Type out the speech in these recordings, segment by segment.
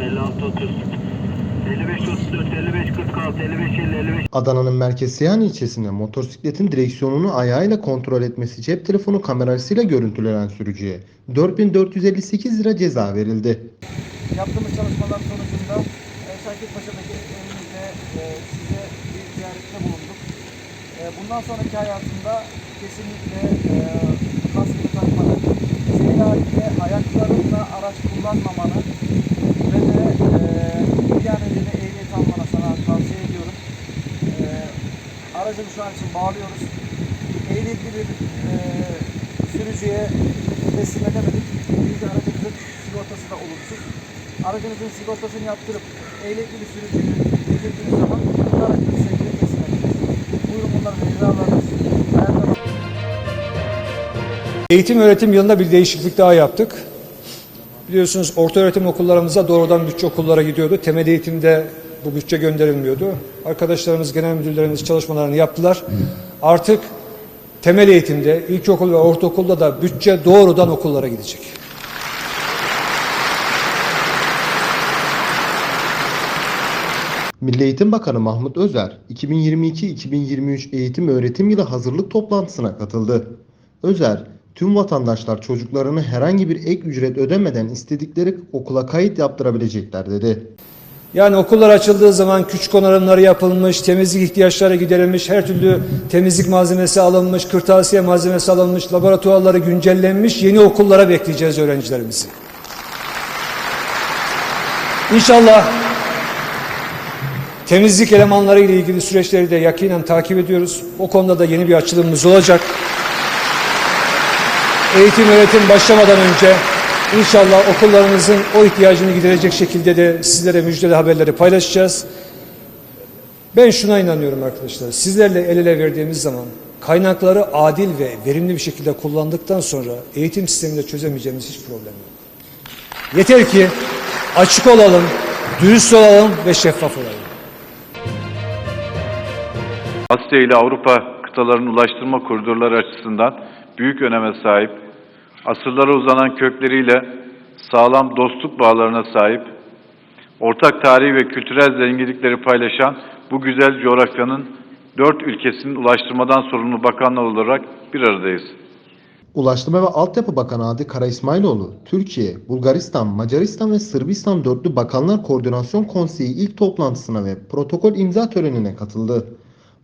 56 30 55 34 55 46 55 50 55 Adana'nın Merkez Seyhan ilçesinde motosikletin direksiyonunu ayağıyla kontrol etmesi cep telefonu kamerasıyla görüntülenen sürücüye 4458 lira ceza verildi. Yaptığımız çalışmalar sonucunda e, Şakirpaşa'daki evimizde e, size bir ziyarette bulunduk. E, bundan sonraki hayatında kesinlikle kullanmamanı ve de e, bir an önce ehliyet almanı sana tavsiye ediyorum. E, aracını şu an için bağlıyoruz. Ehliyetli bir e, sürücüye teslim edemedik. Çünkü aracımızın sigortası da olumsuz. Aracınızın sigortasını yaptırıp ehliyetli bir sürücüyü getirdiğiniz zaman aracınızı sevgili teslim edeceğiz. Buyurun bunların imzalarınız. Eğitim öğretim yılında bir değişiklik daha yaptık. Biliyorsunuz orta öğretim okullarımıza doğrudan bütçe okullara gidiyordu. Temel eğitimde bu bütçe gönderilmiyordu. Arkadaşlarımız, genel müdürlerimiz çalışmalarını yaptılar. Artık temel eğitimde, ilkokul ve ortaokulda da bütçe doğrudan okullara gidecek. Milli Eğitim Bakanı Mahmut Özer 2022-2023 eğitim öğretim yılı hazırlık toplantısına katıldı. Özer, tüm vatandaşlar çocuklarını herhangi bir ek ücret ödemeden istedikleri okula kayıt yaptırabilecekler dedi. Yani okullar açıldığı zaman küçük onarımları yapılmış, temizlik ihtiyaçları giderilmiş, her türlü temizlik malzemesi alınmış, kırtasiye malzemesi alınmış, laboratuvarları güncellenmiş, yeni okullara bekleyeceğiz öğrencilerimizi. İnşallah temizlik elemanları ile ilgili süreçleri de yakinen takip ediyoruz. O konuda da yeni bir açılımımız olacak. Eğitim öğretim başlamadan önce inşallah okullarımızın o ihtiyacını giderecek şekilde de sizlere müjdeli haberleri paylaşacağız. Ben şuna inanıyorum arkadaşlar. Sizlerle el ele verdiğimiz zaman kaynakları adil ve verimli bir şekilde kullandıktan sonra eğitim sisteminde çözemeyeceğimiz hiç problem yok. Yeter ki açık olalım, dürüst olalım ve şeffaf olalım. Asya ile Avrupa kıtalarının ulaştırma koridorları açısından büyük öneme sahip, asırlara uzanan kökleriyle sağlam dostluk bağlarına sahip, ortak tarihi ve kültürel zenginlikleri paylaşan bu güzel coğrafyanın dört ülkesinin ulaştırmadan sorumlu bakanlar olarak bir aradayız. Ulaştırma ve Altyapı Bakanı Adi Kara İsmailoğlu, Türkiye, Bulgaristan, Macaristan ve Sırbistan Dörtlü Bakanlar Koordinasyon Konseyi ilk toplantısına ve protokol imza törenine katıldı.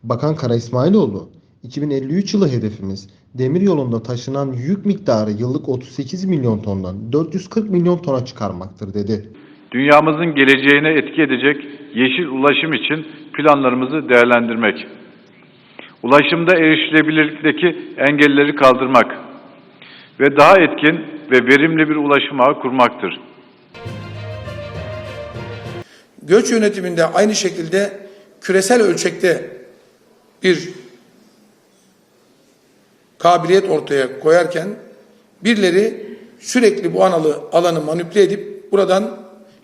Bakan Kara İsmailoğlu, 2053 yılı hedefimiz demir yolunda taşınan yük miktarı yıllık 38 milyon tondan 440 milyon tona çıkarmaktır dedi. Dünyamızın geleceğine etki edecek yeşil ulaşım için planlarımızı değerlendirmek. Ulaşımda erişilebilirlikteki engelleri kaldırmak ve daha etkin ve verimli bir ulaşım ağı kurmaktır. göç yönetiminde aynı şekilde küresel ölçekte bir kabiliyet ortaya koyarken birileri sürekli bu analı alanı manipüle edip buradan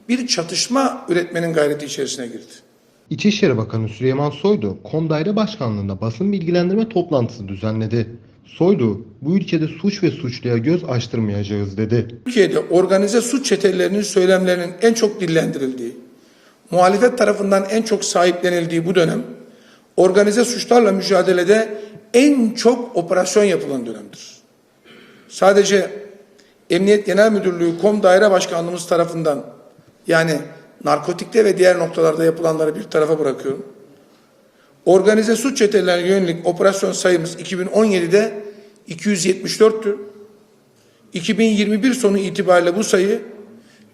bir çatışma üretmenin gayreti içerisine girdi. İçişleri Bakanı Süleyman Soylu, KOM Daire Başkanlığı'nda basın bilgilendirme toplantısı düzenledi. Soylu, bu ülkede suç ve suçluya göz açtırmayacağız dedi. Türkiye'de organize suç çetelerinin söylemlerinin en çok dillendirildiği, muhalefet tarafından en çok sahiplenildiği bu dönem, organize suçlarla mücadelede en çok operasyon yapılan dönemdir. Sadece Emniyet Genel Müdürlüğü Kom Daire Başkanlığımız tarafından yani narkotikte ve diğer noktalarda yapılanları bir tarafa bırakıyorum. Organize suç çetelerine yönelik operasyon sayımız 2017'de 274'tü. 2021 sonu itibariyle bu sayı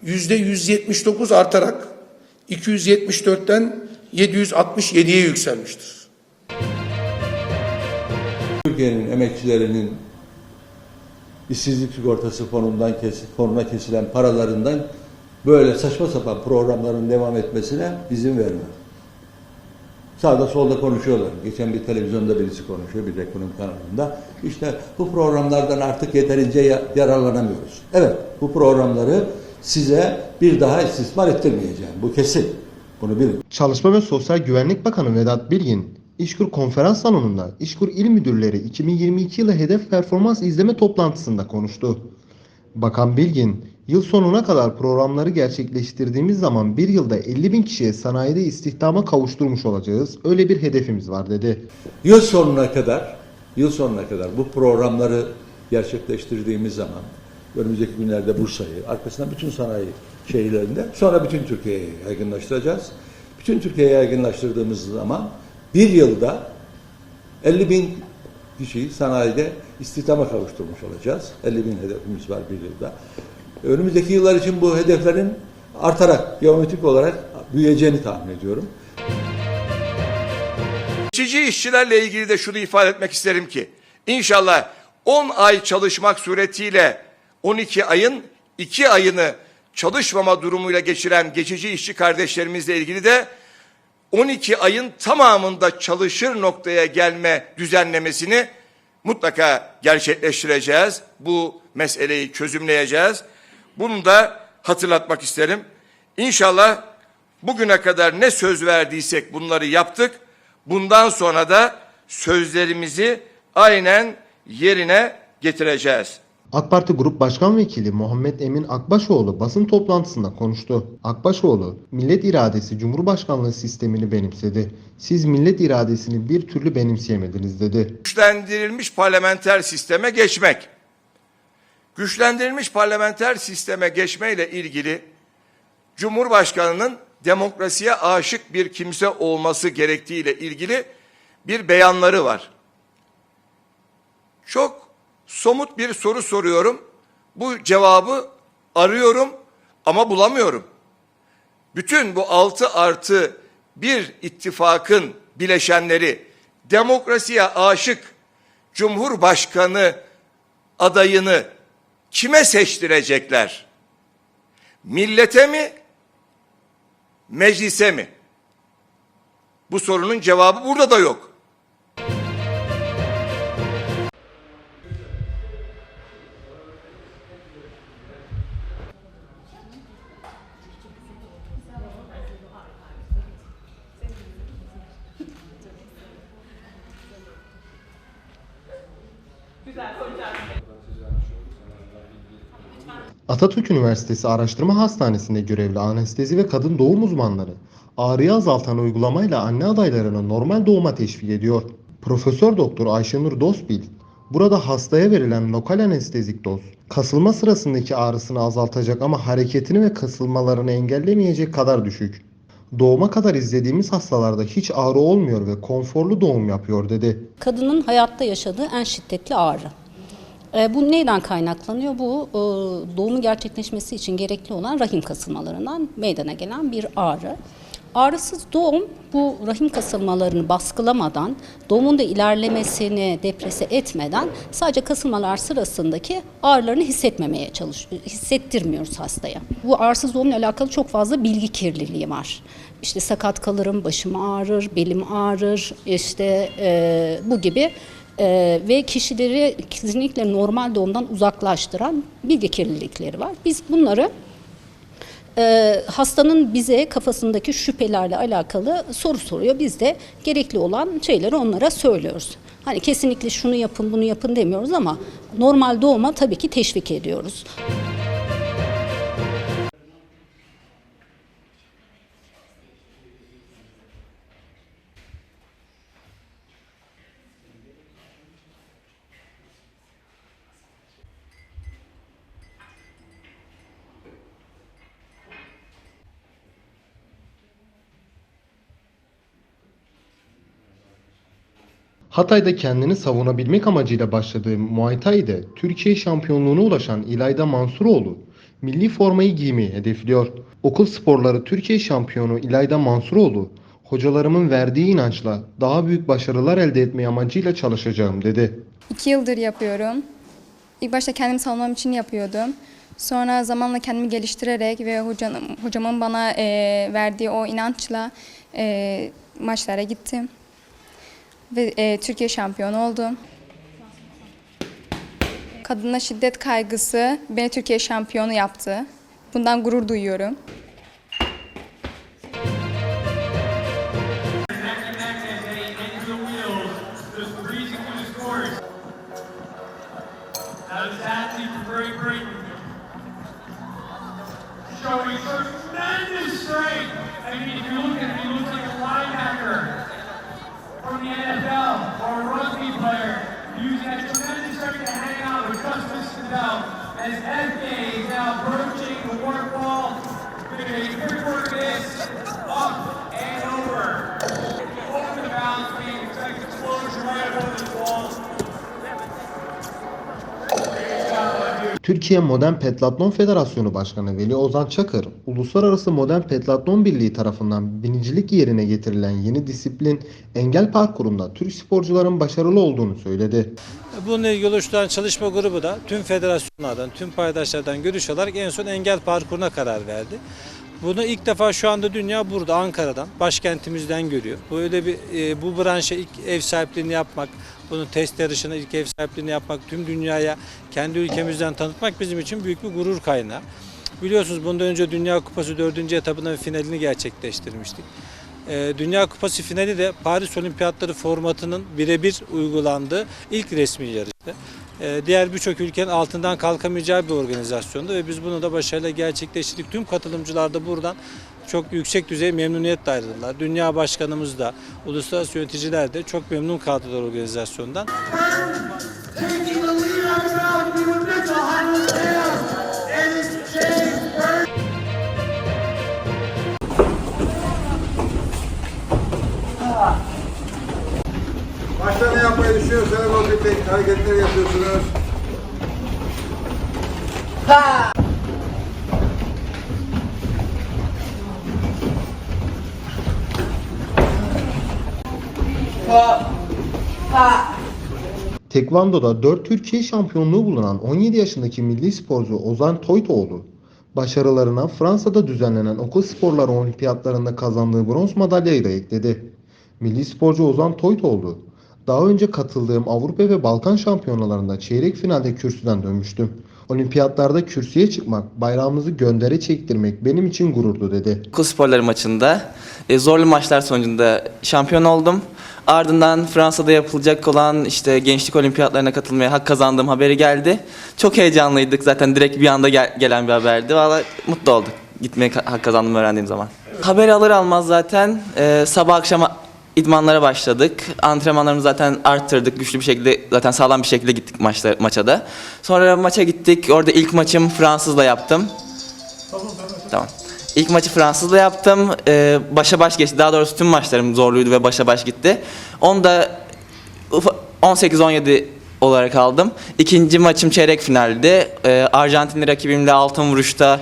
yüzde 179 artarak 274'ten 767'ye yükselmiştir. Türkiye'nin emekçilerinin işsizlik sigortası fonundan kes, fonuna kesilen paralarından böyle saçma sapan programların devam etmesine izin verme. Sağda solda konuşuyorlar. Geçen bir televizyonda birisi konuşuyor, bir ekonomi kanalında. İşte bu programlardan artık yeterince ya- yararlanamıyoruz. Evet, bu programları size bir daha istismar ettirmeyeceğim. Bu kesin. Bunu bilin. Çalışma ve Sosyal Güvenlik Bakanı Vedat Bilgin, İşkur Konferans Salonu'nda İşkur İl Müdürleri 2022 yılı hedef performans izleme toplantısında konuştu. Bakan Bilgin, Yıl sonuna kadar programları gerçekleştirdiğimiz zaman bir yılda 50 bin kişiye sanayide istihdama kavuşturmuş olacağız. Öyle bir hedefimiz var dedi. Yıl sonuna kadar, yıl sonuna kadar bu programları gerçekleştirdiğimiz zaman önümüzdeki günlerde Bursa'yı, arkasından bütün sanayi şehirlerinde, sonra bütün Türkiye'ye yaygınlaştıracağız. Bütün Türkiye'ye yaygınlaştırdığımız zaman bir yılda 50 bin kişiyi sanayide istihdama kavuşturmuş olacağız. 50 bin hedefimiz var bir yılda. Önümüzdeki yıllar için bu hedeflerin artarak, geometrik olarak büyüyeceğini tahmin ediyorum. Geçici işçilerle ilgili de şunu ifade etmek isterim ki inşallah 10 ay çalışmak suretiyle 12 ayın 2 ayını çalışmama durumuyla geçiren geçici işçi kardeşlerimizle ilgili de 12 ayın tamamında çalışır noktaya gelme düzenlemesini mutlaka gerçekleştireceğiz. Bu meseleyi çözümleyeceğiz. Bunu da hatırlatmak isterim. İnşallah bugüne kadar ne söz verdiysek bunları yaptık. Bundan sonra da sözlerimizi aynen yerine getireceğiz. AK Parti Grup Başkan Vekili Muhammed Emin Akbaşoğlu basın toplantısında konuştu. Akbaşoğlu, millet iradesi Cumhurbaşkanlığı sistemini benimsedi. Siz millet iradesini bir türlü benimseyemediniz dedi. Güçlendirilmiş parlamenter sisteme geçmek. Güçlendirilmiş parlamenter sisteme geçmeyle ilgili Cumhurbaşkanının demokrasiye aşık bir kimse olması gerektiğiyle ilgili bir beyanları var. Çok somut bir soru soruyorum. Bu cevabı arıyorum ama bulamıyorum. Bütün bu altı artı bir ittifakın bileşenleri demokrasiye aşık Cumhurbaşkanı adayını kime seçtirecekler? Millete mi? Meclise mi? Bu sorunun cevabı burada da yok. Atatürk Üniversitesi Araştırma Hastanesi'nde görevli anestezi ve kadın doğum uzmanları ağrıyı azaltan uygulamayla anne adaylarını normal doğuma teşvik ediyor. Profesör Doktor Ayşenur Dosbil, burada hastaya verilen lokal anestezik doz, kasılma sırasındaki ağrısını azaltacak ama hareketini ve kasılmalarını engellemeyecek kadar düşük. Doğuma kadar izlediğimiz hastalarda hiç ağrı olmuyor ve konforlu doğum yapıyor dedi. kadının hayatta yaşadığı en şiddetli ağrı. E, bu neyden kaynaklanıyor? Bu e, doğumun gerçekleşmesi için gerekli olan rahim kasılmalarından meydana gelen bir ağrı. Ağrısız doğum bu rahim kasılmalarını baskılamadan, doğumun da ilerlemesini deprese etmeden sadece kasılmalar sırasındaki ağrılarını hissetmemeye çalış hissettirmiyoruz hastaya. Bu ağrısız doğumla alakalı çok fazla bilgi kirliliği var. İşte sakat kalırım, başım ağrır, belim ağrır, işte e, bu gibi ee, ve kişileri kesinlikle normal doğumdan uzaklaştıran bilgi kirlilikleri var. Biz bunları e, hastanın bize kafasındaki şüphelerle alakalı soru soruyor. Biz de gerekli olan şeyleri onlara söylüyoruz. Hani kesinlikle şunu yapın bunu yapın demiyoruz ama normal doğuma tabii ki teşvik ediyoruz. Hatay'da kendini savunabilmek amacıyla başladığı Muay Thai'de Türkiye şampiyonluğuna ulaşan İlayda Mansuroğlu milli formayı giymeyi hedefliyor. Okul sporları Türkiye şampiyonu İlayda Mansuroğlu, hocalarımın verdiği inançla daha büyük başarılar elde etmeye amacıyla çalışacağım dedi. İki yıldır yapıyorum. İlk başta kendimi savunmam için yapıyordum. Sonra zamanla kendimi geliştirerek ve hocanın, hocamın bana eee, verdiği o inançla eee, maçlara gittim. Ve eee, Türkiye şampiyonu oldum. Kadına şiddet kaygısı beni Türkiye şampiyonu yaptı. Bundan gurur duyuyorum. Türkiye Modern Pentathlon Federasyonu Başkanı Veli Ozan Çakır, Uluslararası Modern Pentathlon Birliği tarafından birincilik yerine getirilen yeni disiplin engel parkurunda Türk sporcuların başarılı olduğunu söyledi. Bununla ilgili oluşturan çalışma grubu da tüm federasyonlardan, tüm paydaşlardan görüş alarak en son engel parkuruna karar verdi. Bunu ilk defa şu anda dünya burada Ankara'dan, başkentimizden görüyor. Böyle bir e, bu branşa ilk ev sahipliğini yapmak, bunun test yarışına ilk ev sahipliğini yapmak, tüm dünyaya kendi ülkemizden tanıtmak bizim için büyük bir gurur kaynağı. Biliyorsunuz bundan önce Dünya Kupası 4. etabının finalini gerçekleştirmiştik. Ee, Dünya Kupası finali de Paris Olimpiyatları formatının birebir uygulandığı ilk resmi yarıştı. Ee, Diğer birçok ülkenin altından kalkamayacağı bir organizasyondu ve biz bunu da başarıyla gerçekleştirdik. Tüm katılımcılar da buradan çok yüksek düzey memnuniyetle ayrıldılar. Dünya Başkanımız da, uluslararası yöneticiler de çok memnun kaldılar organizasyondan. Başta ne yapmayı düşünüyorsanız o tip hareketler yapıyorsunuz. Tekvando'da 4 Türkiye şampiyonluğu bulunan 17 yaşındaki milli sporcu Ozan Toytoğlu, başarılarına Fransa'da düzenlenen okul sporları olimpiyatlarında kazandığı bronz madalyayı da ekledi. Milli sporcu Ozan Toytoğlu, daha önce katıldığım Avrupa ve Balkan şampiyonalarında çeyrek finalde kürsüden dönmüştüm. Olimpiyatlarda kürsüye çıkmak, bayrağımızı göndere çektirmek benim için gururdu dedi. Okul sporları maçında e, zorlu maçlar sonucunda şampiyon oldum. Ardından Fransa'da yapılacak olan işte gençlik olimpiyatlarına katılmaya hak kazandığım haberi geldi. Çok heyecanlıydık zaten direkt bir anda gel- gelen bir haberdi. Valla mutlu olduk gitmeye hak kazandığımı öğrendiğim zaman. Haberi alır almaz zaten e, sabah akşam idmanlara başladık. Antrenmanlarımızı zaten arttırdık. Güçlü bir şekilde zaten sağlam bir şekilde gittik maçta, maça da. Sonra maça gittik. Orada ilk maçım Fransızla yaptım. Tamam. İlk maçı Fransızla yaptım. Ee, başa baş geçti. Daha doğrusu tüm maçlarım zorluydu ve başa baş gitti. Onu da ufa- 18-17 olarak aldım. İkinci maçım çeyrek finalde. Ee, Arjantinli rakibimle altın vuruşta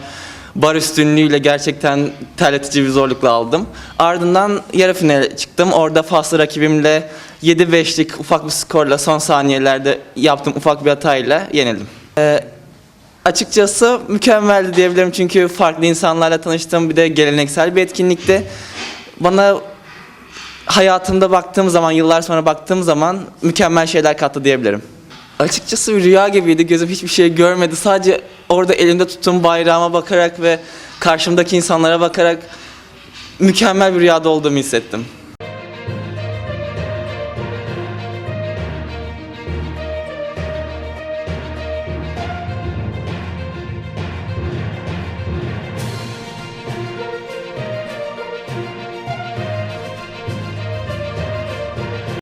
bar üstünlüğüyle gerçekten terletici bir zorlukla aldım. Ardından yarı finale çıktım. Orada Faslı rakibimle 7-5'lik ufak bir skorla son saniyelerde yaptığım ufak bir hatayla yenildim. Ee, Açıkçası mükemmeldi diyebilirim çünkü farklı insanlarla tanıştım bir de geleneksel bir etkinlikti. Bana hayatımda baktığım zaman, yıllar sonra baktığım zaman mükemmel şeyler kattı diyebilirim. Açıkçası bir rüya gibiydi. Gözüm hiçbir şey görmedi. Sadece orada elimde tuttuğum bayrağıma bakarak ve karşımdaki insanlara bakarak mükemmel bir rüyada olduğumu hissettim.